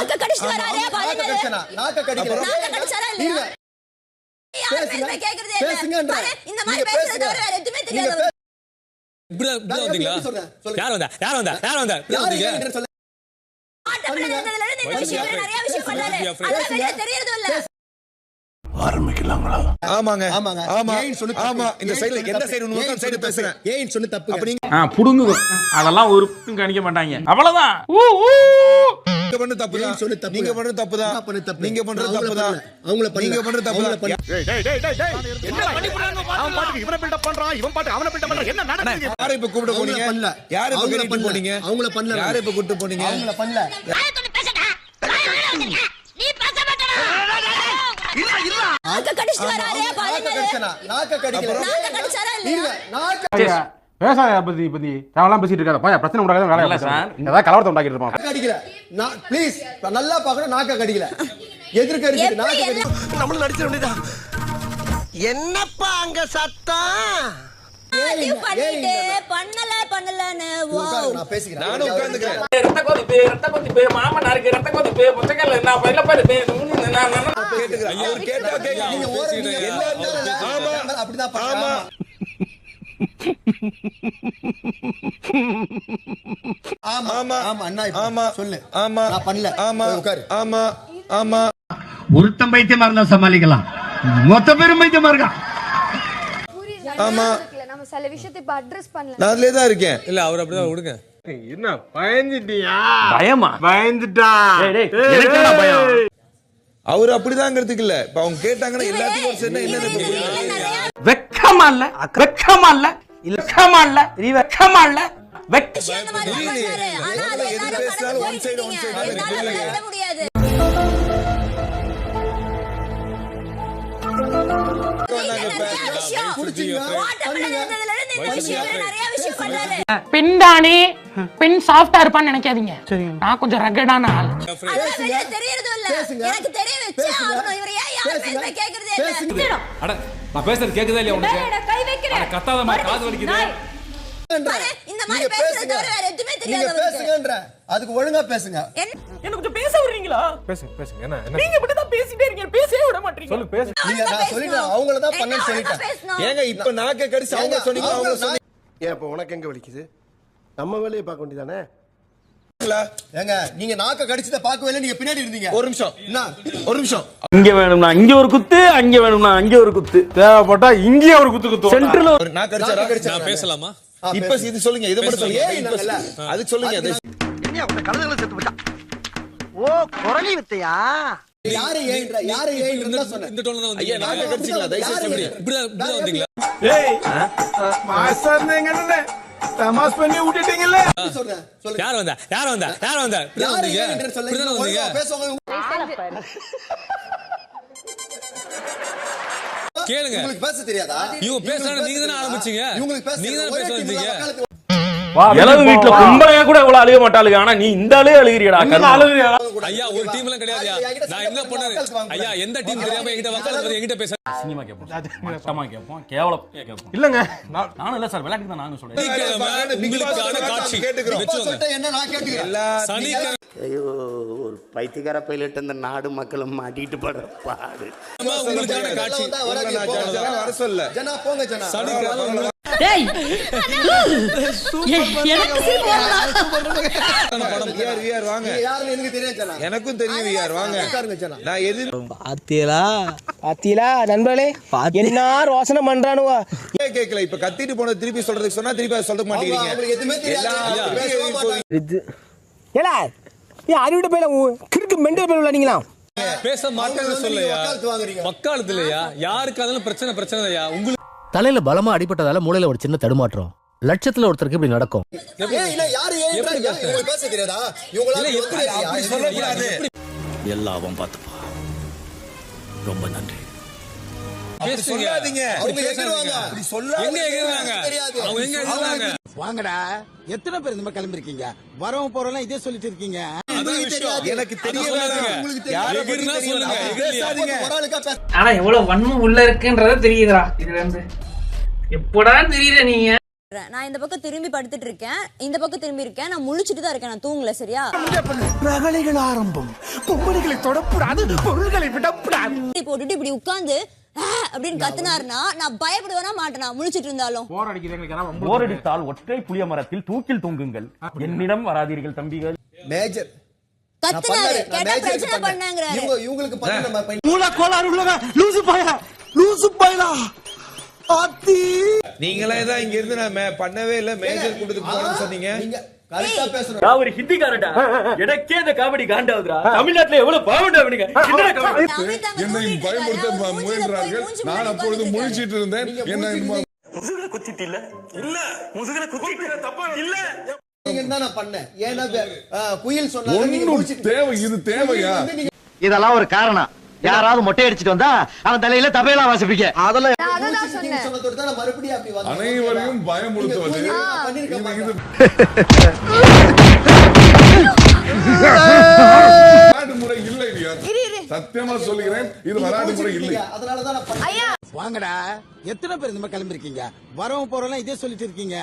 நாக்க கடிச்சிட்டு வராரே பாருங்க நாக்க கடிக்கல நாக்க கடிச்சாரா பேசுங்க. கேக்குறதே இல்ல. பேசுங்கன்ற. பாரு, இந்த மாதிரி பேசுறத பேசுங்க. தவிர வேற நீங்க தெரியாது வந்தீங்களா. யார் வந்தா? யார் வந்தா? யார் வந்தா? யாரு வந்தீங்க? should you நிறைய விஷயம் பண்றாரு. should இல்ல ஆமாங்க. ஆமாங்க. ஆமா. சொல்லி ஆமா. இந்த சைடுல எந்த சைடு ஒண்ணு சைடு பேசுறேன். ஏன்னு சொல்லி தப்பு? அப்ப நீங்க ஆ புடுங்கு. அதெல்லாம் ஒரு கணிக்க மாட்டாங்க. அவ்வளவுதான். ஊ, ஊ. நீங்க பண்ண தப்பு ஏன்னு சொல்லி தப்பு? நீங்க பண்ற தப்பு தான் பண்ண தப்பு. நீங்க பண்ற தப்பு அவங்கள தான் பண்ணல. அவங்கள பண்ணல. நீங்க பண்ற தப்பு அவங்கள தான் பண்ணல. யாரை இப்ப கூப்பிட போனீங்க? அவங்கள பண்ணல. யாரை இப்ப அவங்கள கூட்டிட்டு பண்ணல. போனீங்க? அவங்கள பண்ணல. யாரை இப்ப கூட்டிட்டு போனீங்க? அவங்கள பண்ணல. நாக்க கடிச்சிட்டு வராரே நாக்க பாருங்க கடிச்சனா நாக்க கடிக்கல நாக்க கடிச்சாரா பேசாத பத்தி பத்தி. தேவலாம் பேசிட்டு இருக்காத. பையன் பிரச்சனை இல்ல பேசுறேன். சார். ஏதாவது கலவரத்தை உண்டாக்கிட்டு இருப்பான் கடிக்கல நான் ப்ளீஸ் நல்லா பார்க்கணும் நாக்க கடிக்கல. எதிர்க்க இருக்குது நாக்க கடிக்கல. நம்மளும் நடிச்சிட வேண்டியதா என்னப்பா அங்க சத்தம்? பண்ணிட்டு பண்ணல பண்ணலன்னு நானும் உட்கார்ந்துக்கிறேன். ரத்த கொதிப்பு ரத்த கொதிப்பு. மாமனாருக்கு ரத்த கொதிப்பு புத்தகல்ல நான் பையில பாரு நான் நான் கேட்டுக்கிறேன் அவர் கேட்டா கேட்க ஆமா. அப்படிதான் ஆமா. பண்ணாங்க ஆமா ஆமா. ஆமா அண்ணா இப்ப ஆமா சொல்லு. ஆமா நான் பண்ணல. ஆமா போய் உட்காரு. ஆமா ஆமா. ஒருத்தன் பைத்தியமா இருந்தா சமாளிக்கலாம். மொத்த பேரும் பைத்தியமா இருக்கான் ஆமா. நம்ம சில விஷயத்தை இப்ப அட்ரஸ் பண்ணல. நான் அதுலயே தான் இருக்கேன். இல்ல அவர் அப்படிதான் விடுங்க. என்ன பயந்துட்டியா? பயமா? பயந்துட்டா? டேய், டேய், எனக்கு பயம்? அவர் அப்படிதாங்கிறதுக்கு இல்ல. இப்ப அவங்க கேட்டாங்கன்னா எல்லாத்துக்கும் ஒரு இந்த என்ன வெக்கமா இல்ல வெக்கமா இல்ல வெக்கமா இல்ல நீ வெக்கமா இல்ல. வெக்க விஷயம் இந்த மாதிரி பண்றாரு. பெண் தானே? பெண் சாஃப்டா இருப்பான்னு நினைக்காதீங்க. நான் கொஞ்சம் ரகடான ஆள். அதெல்லாம் வெளிய தெரியறதும் இல்ல. எனக்கு தெரிய வச்சு ஆகணும் இவர் ஏன் யார் பேசுறத கேக்குறதே இல்ல. அட நான் பேசுறது கேக்குதா இல்லையா உனக்கு? கை வைக்கிறேன். அட, கத்தாதம்மா, காது வலிக்குது. அதுக்கு ஒழுங்கா பேசுங்க. எனக்கு கொஞ்சம் பேச விடுறீங்களா? பேசுங்க பேசுங்க என்ன என்ன? நீங்க மட்டும் தான் பேசிட்டே இருக்கீங்க. பேசவே விட மாட்டீங்க. சொல்லு பேசு. நீங்க நான் சொல்லிட்டேன். அவங்கள தான் பண்ணேன்னு சொல்லிட்டேன். ஏங்க இப்ப நாக்க கடிச்சு அவங்க சொன்னீங்க அவங்க சொன்னீங்க. ஏன் இப்ப உனக்கு எங்க வலிக்குது? நம்ம வேலையை பார்க்க வேண்டியதானே? ஏங்க நீங்க நாக்க கடிச்சத பார்க்கவே இல்லை நீங்க பின்னாடி இருந்தீங்க. ஒரு நிமிஷம். என்ன? ஒரு நிமிஷம். இங்க வேணும்னா இங்க ஒரு குத்து அங்க வேணும்னா அங்க ஒரு குத்து. தேவைப்பட்டா இங்கேயே ஒரு குத்து குத்து சென்ட்ரல் நாக்க கடிச்சா நான் பேசலாமா? இப்ப. இது சொல்லுங்க இதை மட்டும் சொல்லுங்க. சொல்லுங்க அது. போச்சா ஓ குரலி வித்தையா? யாரு இந்த டோன்ல தான் ஐயா வந்தீங்க நாக்க கடிச்சிங்களா தயவு செஞ்சு தமாஸ் பண்ணி விட்டுட்டீங்கல்ல சொல்றேன் சொல்லுங்க. யார் வந்தா? யார் வந்தா? யார் வந்தா? இப்படிதான் யாரு வந்தீங்க. சொல்லுங்க இப்படிதான் வந்தீங்க. பேசுவாங்க. கேளுங்க. உங்களுக்கு பேச தெரியாதா? இவங்க பேசுறாங்க நீங்க தானே ஆரம்பிச்சீங்க. இவங்களுக்கு பேச நீங்க தானே பேச வந்தீங்க. இளவு வீட்டுல கும்பலையா கூட இவ்வளவு அழுக மாட்டாளுங்க. ஆனா நீ இந்த அழுக அழுகிறியடா அழுகுறியா ஐயா ஒரு டீம் எல்லாம் கிடையாதுயா? நான் என்ன பண்ணேன்? ஐயா எந்த டீம் தெரியாம என்கிட்ட வக்காலத்து என்கிட்ட பேச சினிமா கேட்போம் மட்டமா கேட்போம் கேவலம் கேட்போம் இல்லங்க. நான் நானும் இல்ல சார் விளையாட்டு தான் நானும் சொல்றேன். உங்களுக்கான காட்சி. கேட்டுக்கிறோம். என்ன நான் கேட்டுக்கிறேன். ஐயோ. ஒரு பைத்தியக்கார பைலட் இந்த நாடு மக்களும் மாட்டிட்டு படுற பாடு. எனக்கும் தெரியும் விஆர் வாங்க. நான் எது பாத்தீங்களா பாத்தீங்களா நண்பர்களே? என்ன ரோசனை பண்றானுவா? கேட்கல இப்ப கத்திட்டு போன திருப்பி சொல்றதுக்கு சொன்னா திருப்பி சொல்ல மாட்டேங்கிறீங்க. நீ அறிவிட்ட போயில கிறுக்கு மெண்டல் போயில விளையாடுங்களா பேச மாட்டேன்னு சொல்லையா? வக்காலத்து இல்லையா யாருக்கு அதெல்லாம் பிரச்சனை பிரச்சனை இல்லையா உங்களுக்கு தலையில பலமா அடிபட்டதால மூளையில ஒரு சின்ன தடுமாற்றம். லட்சத்துல ஒருத்தருக்கு இப்படி நடக்கும். எல்லாவும் பார்த்துப்பா ரொம்ப நன்றி. வாங்கடா. எத்தனை பேர் இந்த மாதிரி கிளம்பிருக்கீங்க? வரவங்க போறவங்க இதே சொல்லிட்டு இருக்கீங்க. எனக்கு தெரியல ஆனா எவ்வளவு வன்மம் உள்ள இருக்குன்றத தெரியுதுடா. இதுல இருந்து எப்படா தெரியல நீங்க நான் இந்த பக்கம் திரும்பி படுத்துட்டு இருக்கேன். இந்த பக்கம் திரும்பி இருக்கேன். நான் முழிச்சிட்டு தான் இருக்கேன். நான் தூங்கல சரியா? ரகளைகள் ஆரம்பம். பொம்பளைகளை தொடக்கூடாது பொருள்களை விடக்கூடாது இப்படி போட்டுட்டு இப்படி உட்கார்ந்து அப்படின்னு கத்துனாருன்னா நான் பயப்படுவேனா மாட்டேனா? முழிச்சிட்டு இருந்தாலும். போரடித்தால் ஒற்றை புளிய மரத்தில் தூக்கில் தொங்குங்கள். என்னிடம் வராதீர்கள் தம்பிகள். மேஜர் கத்துனாரு. கேட்டா பிரச்சனை. பண்ணாங்கிறாரு. இவங்களுக்கு பண்ண மூல கோளாறு உள்ளவ லூசு பாயா லூசு பாயலா ஆத்தி. நீங்களே தான் இங்க இருந்து நான் பண்ணவே இல்ல. மேஜர் கொடுத்து போறேன்னு சொன்னீங்க. நான் ஒரு ஹிந்திக்காரடா எனக்கே இந்த காமெடி காண்டாவுதுடா. தமிழ்நாட்டுல எவ்வளவு பாவண்டா அவனுங்க என்னை பயமுறுத்த முயன்றார்கள் நான் அப்பொழுது முழிச்சிட்டு இருந்தேன் என்ன முதுகுல குத்திட்டு இல்ல. இல்ல முதுகுல குத்திட்டு தப்பா இல்ல. இதெல்லாம் ஒரு காரணம். யாராவது மொட்டை அடிச்சிட்டு வந்தா அவன் தலையில தபையெல்லாம் வாசிப்பீங்க அதெல்லாம். அனைவரையும் பயமுறுத்துவது. முறை இல்லை இல்லையா சத்தியமா சொல்லுகிறேன். இது வராடு முறை இல்லை. வாங்கடா. எத்தனை பேர் இந்த மாதிரி கிளம்பிருக்கீங்க? வரவும் போறோம் இதே சொல்லிட்டு இருக்கீங்க.